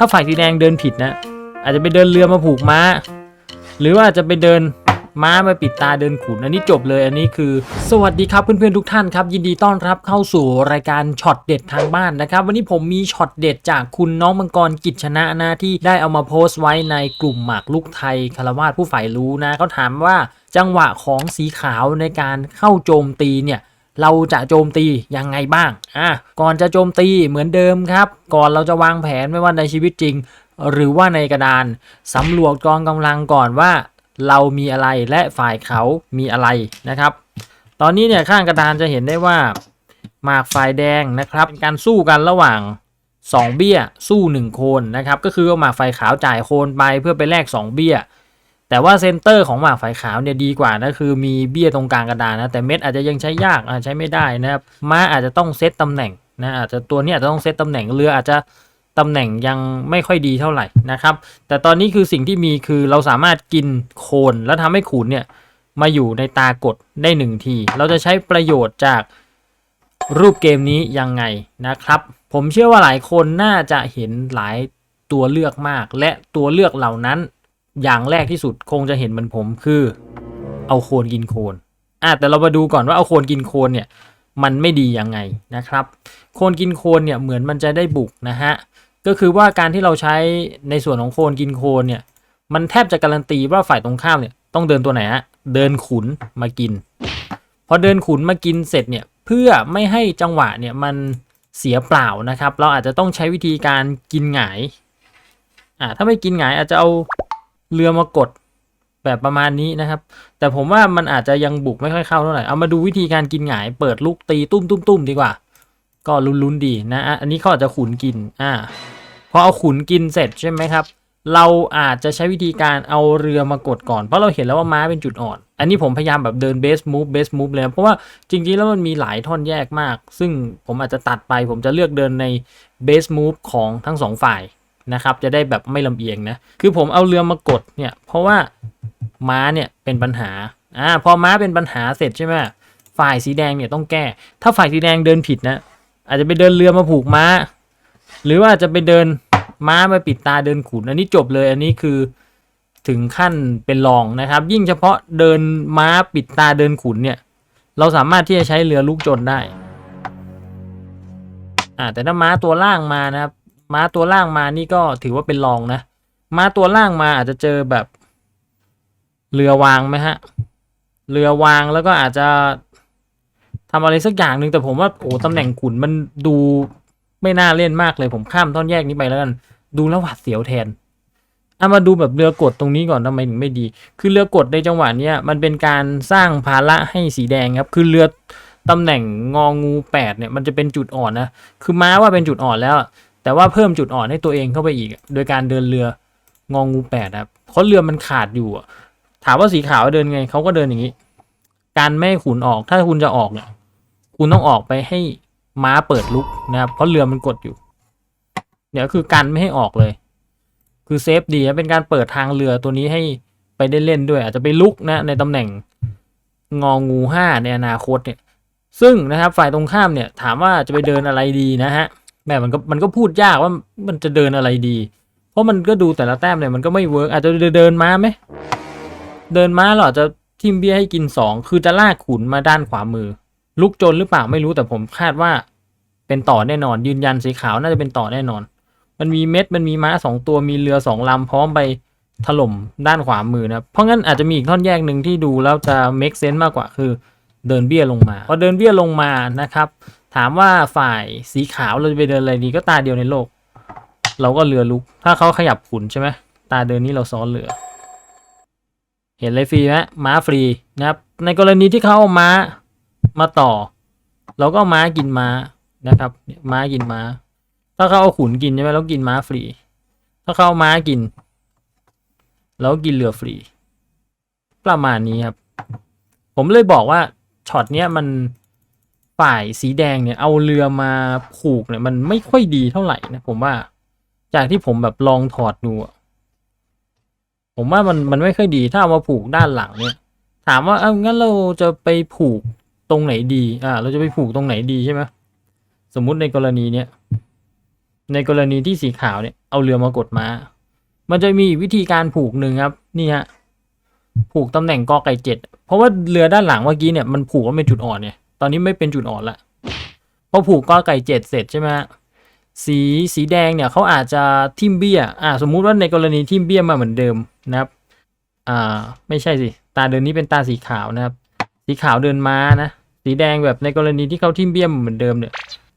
ถ้าฝ่ายสีแดงเดินผิดนะ อาจจะไปเดินเรือมาผูกม้า หรือว่าอาจจะไปเดินม้ามาปิดตาเดินขุนอันนี้จบเลยอันนี้คือ สวัสดีครับเพื่อนๆทุกท่านครับ ยินดีต้อนรับเข้าสู่รายการช็อตเด็ดทางบ้านนะครับ วันนี้ผมมีช็อตเด็ดจากคุณน้องมังกรกิจชนะนะที่ได้เอามาโพสต์ไว้ในกลุ่มหมากลูกไทยคารวาสผู้ฝ่ายรู้นะเขาถามว่าจังหวะของสีขาวในการเข้าโจมตีเนี่ย เราจะโจมตียังไงบ้าง อะ ก่อนจะโจมตีเหมือนเดิมครับ ก่อนเราจะวางแผนไม่ว่าในชีวิตจริง หรือว่าในกระดานสำรวจกองกำลังก่อนว่า เรามีอะไรและฝ่ายเขามีอะไรนะครับ ตอนนี้เนี่ยข้างกระดานจะเห็นได้ว่าหมากฝ่ายแดงนะครับเป็นการสู้กันระหว่าง 2 เบี้ยสู้ 1 โคนนะครับ ก็คือเอาหมากฝ่ายขาวจ่ายโคนไปเพื่อไปแลก2 เบี้ย แต่ว่าเซนเตอร์ของหมากฝายขาวเนี่ยดีกว่านะคือมีเบี้ยตรงกลางกระดานนะแต่เม็ดอาจจะยังใช้ยากอาจใช้ไม่ได้นะครับม้าอาจจะต้องเซตตำแหน่งนะอาจจะตัวนี้อาจจะต้องเซตตำแหน่งเรืออาจจะตำแหน่งยังไม่ค่อยดีเท่าไหร่นะครับ แต่ตอนนี้คือสิ่งที่มีคือเราสามารถกินโคนแล้วทำให้ขุนเนี่ยมาอยู่ในตากดได้หนึ่งที เราจะใช้ประโยชน์จากรูปเกมนี้ยังไงนะครับ ผมเชื่อว่าหลายคนน่าจะเห็นหลายตัวเลือกมาก และตัวเลือกเหล่านั้น อย่างแรกที่สุดคงจะเห็นมือนผมคือ เอาโคนกินโคนอะแต่เรามาดูก่อนว่าเอาโคนกินโคนเนี่ยมันไม่ดียังไงนะครับ โคนกินโคนเนี่ยเหมือนมันจะได้บุกนะฮะก็คือว่าการที่เราใช้ในส่วนของโคนกินโคนเนี่ยมันแทบจะการันตีว่าฝ่ายตรงข้ามเนี่ยต้องเดินตัวไหนฮะเดินขุนมากิน พอเดินขุนมากินเสร็จเนี่ยเพื่อไม่ให้จังหวะเนี่ยมันเสียเปล่านะครับ เราอาจจะต้องใช้วิธีการกินหงายอ่าถ้าไม่กินหงายอาจจะเอา เรือมากดแบบประมาณนี้นะครับ แต่ผมว่ามันอาจจะยังบุกไม่ค่อยเข้าเท่าไหร่ เอามาดูวิธีการกินหงาย เปิดลูกตีตุ้มตุ้มตุ้มดีกว่า ก็ลุ้นๆดีนะอะอันนี้เขาอาจจะขุนกิน อ่า พอเอาขุนกินเสร็จใช่ไหมครับ เราอาจจะใช้วิธีการเอาเรือมากดก่อน เพราะเราเห็นแล้วว่าม้าเป็นจุดอ่อน อันนี้ผมพยายามแบบเดินเบสมูฟเบสมูฟเลย เพราะว่าจริงๆแล้วมันมีหลายท่อนแยกมาก ซึ่งผมอาจจะตัดไป ผมจะเลือกเดินในเบสมูฟของทั้งสองฝ่าย นะครับ จะได้แบบไม่ลำเอียงนะ คือผมเอาเรือมากดเนี่ย เพราะว่าม้าเนี่ยเป็นปัญหา อ่า พอม้าเป็นปัญหาเสร็จใช่ไหมฝ่ายสีแดงเนี่ยต้องแก้ ถ้าฝ่ายสีแดงเดินผิดนะ อาจจะไปเดินเรือมาผูกม้า หรือว่าจะไปเดินม้ามาปิดตาเดินขุน อันนี้จบเลย อันนี้คือถึงขั้นเป็นรองนะครับ ยิ่งเฉพาะเดินม้าปิดตาเดินขุนเนี่ย เราสามารถที่จะใช้เรือลูกจนได้อ่าแต่ถ้าม้าตัวล่างมานะครับ ม้าตัวล่างมานี่ก็ถือว่าเป็นรองนะ ม้าตัวล่างมาอาจจะเจอแบบ เรือวางไหมฮะ เรือวางแล้วก็อาจจะทำอะไรสักอย่างหนึ่งแต่ผมว่าโอ้ตำแหน่งขุนมันดูไม่น่าเล่นมากเลยผมข้ามท่อนแยกนี้ไปแล้วกัน ดูแล้วหวาดเสียวแทนเอามาดูแบบเรือกดตรงนี้ก่อนทำไมถึงไม่ดี คือเรือกดในจังหวะเนี้ยมันเป็นการสร้างภาระให้สีแดงครับคือเรือตำแหน่งงองูแปดเนี่ยมันจะเป็นจุดอ่อนนะคือม้าว่าเป็นจุดอ่อนแล้ว แต่ว่าเพิ่มจุดอ่อนให้ตัวเองเข้าไปอีก โดยการเดินเรืององูแปดครับเพราะเรือมันขาดอยู่ถามว่าสีขาวเดินไงเขาก็เดินอย่างนี้ การไม่ขุนออกถ้าคุณจะออกเนี่ยคุณต้องออกไปให้ม้าเปิดลุกนะครับ เพราะเรือมันกดอยู่เดี๋ยวคือการไม่ให้ออกเลย คือเซฟดีนะเป็นการเปิดทางเรือตัวนี้ให้ไปได้เล่นด้วย อาจจะไปลุกนะในตำแหน่งงองูห้าในอนาคตเนี่ย ซึ่งนะครับฝ่ายตรงข้ามเนี่ยถามว่าจะไปเดินอะไรดีนะฮะ แม่มันก็มันก็พูดยากว่ามันจะเดินอะไรดี เพราะมันก็ดูแต่ละแต้มเนี่ยมันก็ไม่เวิร์กอาจจะเดินม้าไหมเดินม้าเรอจจะทิมเบี้ยให้กินสองคือจะลากขุนมาด้านขวามือ ลุกจนหรือเปล่าไม่รู้แต่ผมคาดว่า เป็นต่อแน่นอน ยืนยันสีขาวน่าจะเป็นต่อแน่นอน มันมีเม็ดมันมีม้าสองตัวมีเรือสองลำพร้อมไปถล่มด้านขวามือนะเพราะงั้นอาจจะมีอีกท่อนแยกหนึ่งที่ดูแล้วจะ make sense มากกว่าคือเดินเบี้ยลงมาพอเดินเบี้ยลงมานะครับ ถามว่าฝ่ายสีขาวเราจะไปเดินอะไรดีก็ตาเดียวในโลก เราก็เรือลุก ถ้าเขาขยับขุนใช่ไหมตาเดินนี้เราซ้อนเรือ เห็นเลยฟรีไหมม้าฟรีนะครับ ในกรณีที่เขาเอาม้ามาต่อ เราก็ม้ากินม้านะครับ ม้ากินม้า ถ้าเขาเอาขุนกินใช่ไหมเรากินม้าฟรี ถ้าเขาเอาม้ากินเราก็กินเรือฟรี ประมาณนี้ครับ ผมเลยบอกว่าช็อตเนี้ยมัน ฝ่ายสีแดงเนี่ยเอาเรือมาผูกเนี่ยมันไม่ค่อยดีเท่าไหร่นะผมว่า จากที่ผมแบบลองถอดดูอะผมว่ามันมันไม่ค่อยดีถ้าเอามาผูกด้านหลังเนี่ย ถามว่าเอ้างั้นเราจะไปผูกตรงไหนดีอ่าเราจะไปผูกตรงไหนดีใช่ไหมสมมุติในกรณีเนี้ยในกรณีที่สีขาวเนี่ยเอาเรือมากดมา มันจะมีวิธีการผูกหนึ่งครับนี่ฮะผูกตำแหน่งกอไก่เจ็ดเพราะว่าเรือด้านหลังเมื่อกี้เนี่ยมันผูกว่าเป็นจุดอ่อนเนี่ย ตอนนี้ไม่เป็นจุดอ่อนละพอผูกกอไก่เจ็ดเสร็จใช่ไหมสีสีแดงเนี่ยเขาอาจจะทิมเบี้ยอ่าสมมุติว่าในกรณีทิมเบี้ยมาเหมือนเดิมนะครับอ่าไม่ใช่สิตาเดินนี้เป็นตาสีขาวนะครับ สีขาวเดินม้านะสีแดงแบบในกรณีที่เขาทิมเบี้ยมเหมือนเดิมเนี่ย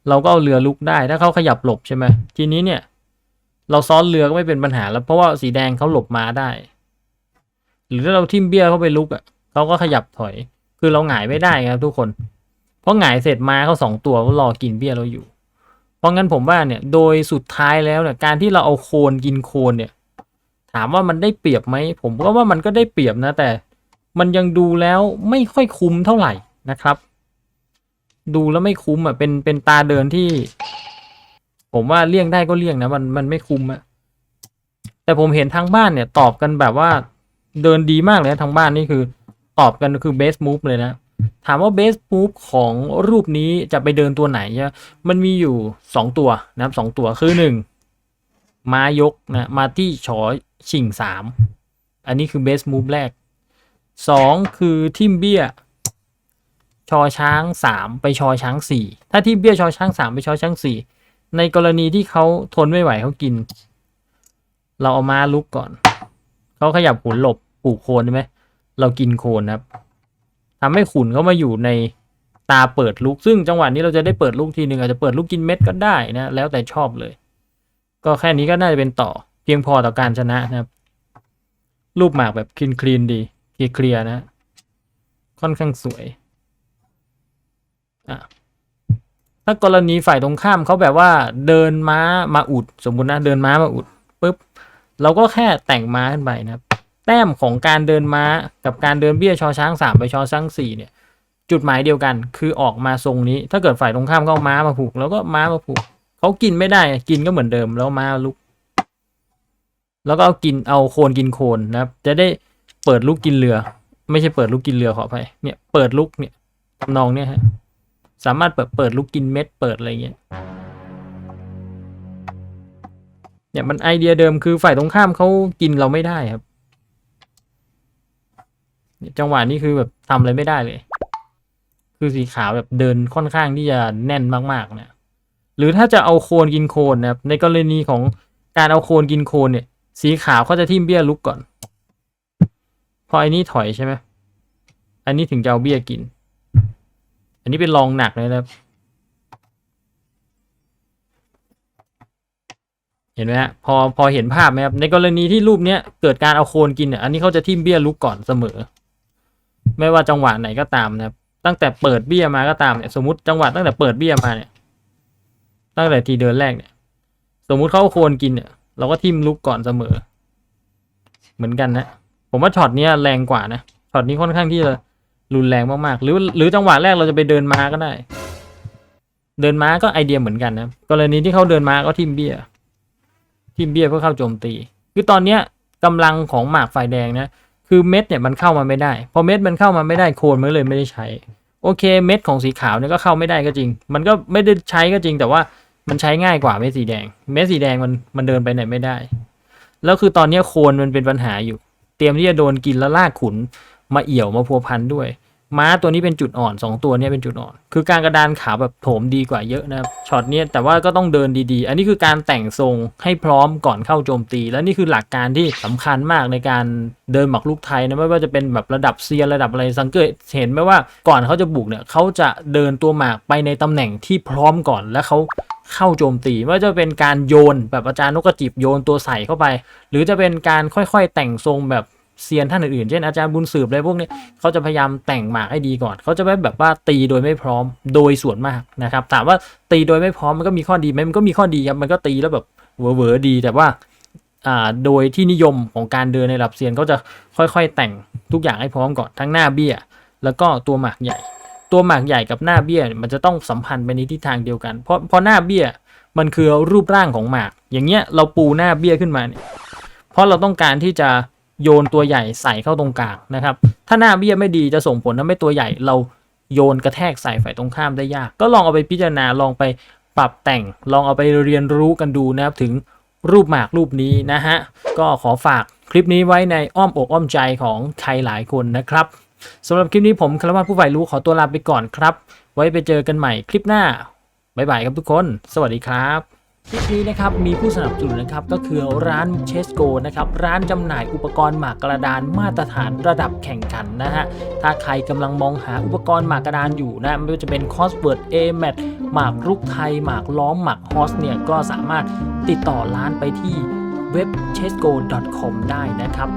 เราก็เอาเรือลุกได้ถ้าเขาขยับหลบใช่ไหมทีนี้เนี่ย เราซ้อนเรือก็ไม่เป็นปัญหาแล้วเพราะว่าสีแดงเขาหลบม้าได้ หรือถ้าเราทิมเบี้ยเขาไปลุกอะเขาก็ขยับถอย คือเราหงายไม่ได้ครับทุกคน เพราะหงายเสร็จม้าเขาสองตัวก็รอกินเบี้ยเราอยู่ เพราะงั้นผมว่าเนี่ยโดยสุดท้ายแล้วเนี่ยการที่เราเอาโคนกินโคนเนี่ย ถามว่ามันได้เปรียบไหมผมก็ว่ามันก็ได้เปรียบนะ แต่มันยังดูแล้วไม่ค่อยคุ้มเท่าไหร่นะครับ ดูแล้วไม่คุ้มอะเป็นเป็นตาเดินที่ ผมว่าเลี่ยงได้ก็เลี่ยงนะมันมันไม่คุ้มอะแต่ผมเห็นทางบ้านเนี่ยตอบกันแบบว่าเดินดีมากเลยนะทางบ้านนี่คือ ตอบกันคือเบสมูฟเลยนะ ถามว่าเบสมูฟของรูปนี้จะไปเดินตัวไหนเนี่ยมันมีอยู่สองตัวนะครับสองตัวคือหนึ่งมายกนะมาที่ชอชิงสามอันนี้คือเบสมูฟแรกสองคือทิมเบี้ย ชอช้างสามไปชอช้างสี่ถ้าทิมเบี้ยชอช้างสามไปชอช้างสี่ในกรณีที่เขาทนไม่ไหวเขากิน เราเอามาลุกก่อน เขาขยับขุนหลบปลูกโคนใช่ไหมเรากินโคนครับ ทำให้ขุนเขามาอยู่ในตาเปิดลุกซึ่งจังหวะนี้เราจะได้เปิดลูกทีหนึ่งอาจจะเปิดลูกกินเม็ดก็ได้นะแล้วแต่ชอบเลย ก็แค่นี้ก็น่าจะเป็นต่อเพียงพอต่อการชนะนะครับ รูปหมากแบบคลีนคลีนดีเคลียร์นะ ค่อนข้างสวยอะถ้ากรณีฝ่ายตรงข้ามเขาแบบว่าเดินม้ามาอุด สมมุตินะเดินม้ามาอุดปุ๊บเราก็แค่แต่งม้าขึ้นไปนะครับ แต้มของการเดินม้ากับการเดินเบี้ยชอช้างสามไปชอช้างสี่เนี่ย จุดหมายเดียวกัน คือออกมาทรงนี้ ถ้าเกิดฝ่ายตรงข้ามเขาเอาม้ามาผูก แล้วก็ม้ามาผูกเขากินไม่ได้กินก็เหมือนเดิมแล้วม้าลุก แล้วก็เอากินเอาโคนกินโคนนะครับ จะได้เปิดลูกกินเรือ ไม่ใช่เปิดลูกกินเรือขออภัยเนี่ยเปิดลูกเนี่ยทำนองเนี่ยฮะสามารถเปิดเปิดลูกกินเม็ดเปิดอะไรเงี้ยเนี่ยมันไอเดียเดิมคือฝ่ายตรงข้ามเขากินเราไม่ได้ครับ จังหวะนี้คือแบบทำอะไรไม่ได้เลย คือสีขาวแบบเดินค่อนข้างที่จะแน่นมากๆเนี่ยหรือถ้าจะเอาโคนกินโคนนะครับในกรณีของการเอาโคนกินโคนเนี่ย สีขาวเขาจะทิ่มเบี้ยลุกก่อน พอไอ้นี้ถอยใช่ไหมอันนี้ถึงจะเอาเบี้ยกิน อันนี้เป็นรองหนักเลยนะครับ เห็นไหมฮะพอพอเห็นภาพไหมครับในกรณีที่รูปเนี้ยเกิดการเอาโคนกินเนี่ยอันนี้เขาจะทิ่มเบี้ยลุกก่อนเสมอ ไม่ว่าจังหวะไหนก็ตามนะครับ ตั้งแต่เปิดเบี้ยมาก็ตามเนี่ยสมมติจังหวะตั้งแต่เปิดเบี้ยมาเนี่ย ตั้งแต่ทีเดินแรกเนี่ย สมมุติเขาโคนกินเนี่ย เราก็ทิมลุกก่อนเสมอ เหมือนกันนะ ผมว่าช็อตนี้แรงกว่านะช็อตนี้ค่อนข้างที่จะรุนแรงมากๆ หรือหรือจังหวะแรกเราจะไปเดินม้าก็ได้ เดินม้าก็ไอเดียเหมือนกันนะกรณีที่เขาเดินม้าก็ทิมเบี้ยทิมเบี้ยเพื่อเข้าโจมตี คือตอนเนี้ยกำลังของหมากฝ่ายแดงนะ คือเม็ดเนี่ยมันเข้ามาไม่ได้ พอเม็ดมันเข้ามาไม่ได้โคนมันเลยไม่ได้ใช้ โอเคเม็ดของสีขาวเนี่ยก็เข้าไม่ได้ก็จริง มันก็ไม่ได้ใช้ก็จริง แต่ว่ามันใช้ง่ายกว่าเม็ดสีแดง เม็ดสีแดงมันมันเดินไปไหนไม่ได้ แล้วคือตอนนี้โคนมันเป็นปัญหาอยู่ เตรียมที่จะโดนกินแล้วลากขุนมาเอี่ยวมาพัวพันด้วย ม้าตัวนี้เป็นจุดอ่อนสองตัวเนี้เป็นจุดอ่อน คือการกระดานขาแบบโถมดีกว่าเยอะนะครับช็อตเนี้ยแต่ว่าก็ต้องเดินดีๆ อันนี้คือการแต่งทรงให้พร้อมก่อนเข้าโจมตี และนี่คือหลักการที่สำคัญมากในการเดินหมักลูกไทยนะไม่ว่าจะเป็นแบบระดับเซียนระดับอะไรสังเกตเห็นไหมว่าก่อนเขาจะบุกเนี่ยเขาจะเดินตัวหมากไปในตำแหน่งที่พร้อมก่อนและเขาเข้าโจมตีไม่ว่าจะเป็นการโยนแบบอาจารย์นกกระจิบโยนตัวใส่เข้าไป หรือจะเป็นการค่อยๆแต่งทรงแบบ เซียนท่านอื่นๆ เช่นอาจารย์บุญสืบอะไรพวกนี้เขาจะพยายามแต่งหมากให้ดีก่อน เขาจะไม่แบบว่าตีโดยไม่พร้อมโดยส่วนมากนะครับ ถามว่าตีโดยไม่พร้อมมันก็มีข้อดีไหมมันก็มีข้อดีครับ มันก็ตีแล้วแบบเวอร์ดีแต่ว่าอ่าโดยที่นิยมของการเดินในระดับเซียนเขาจะค่อยๆ แต่งทุกอย่างให้พร้อมก่อนทั้งหน้าเบี้ย แล้วก็ตัวหมากใหญ่ ตัวหมากใหญ่กับหน้าเบี้ยเนี่ยมันจะต้องสัมพันธ์ไปในทิศทางเดียวกัน เพราะเพราะหน้าเบี้ยมันคือรูปร่างของหมาก อย่างเงี้ยเราปูหน้าเบี้ยขึ้นมาเนี่ยเพราะเราต้องการที่จะ โยนตัวใหญ่ใส่เข้าตรงกลางนะครับ ถ้าหน้าเบี้ยไม่ดีจะส่งผลทำให้ตัวใหญ่เราโยนกระแทกใส่ฝ่ายตรงข้ามได้ยาก ก็ลองเอาไปพิจารณาลองไปปรับแต่ง ลองเอาไปเรียนรู้กันดูนะครับถึงรูปหมากรูปนี้นะฮะ ก็ขอฝากคลิปนี้ไว้ในอ้อมอกอ้อมใจของใครหลายคนนะครับสำหรับคลิปนี้ผมคารวะผู้ใฝ่รู้ขอตัวลาไปก่อนครับ ไว้ไปเจอกันใหม่คลิปหน้าบ๊ายบายครับทุกคน สวัสดีครับ คลิปนี้นะครับมีผู้สนับสนุนนะครับก็คือร้านเชสโกนะครับร้านจำหน่ายอุปกรณ์หมากกระดานมาตรฐานระดับแข่งขันนะฮะถ้าใครกำลังมองหาอุปกรณ์หมากกระดานอยู่นะไม่ว่าจะเป็นคอสเวิร์ดเอแมทหมากรุกไทย หมากล้อมหมากฮอสเนี่ยก็สามารถติดต่อร้านไปที่เว็บ chesco.com ได้นะครับ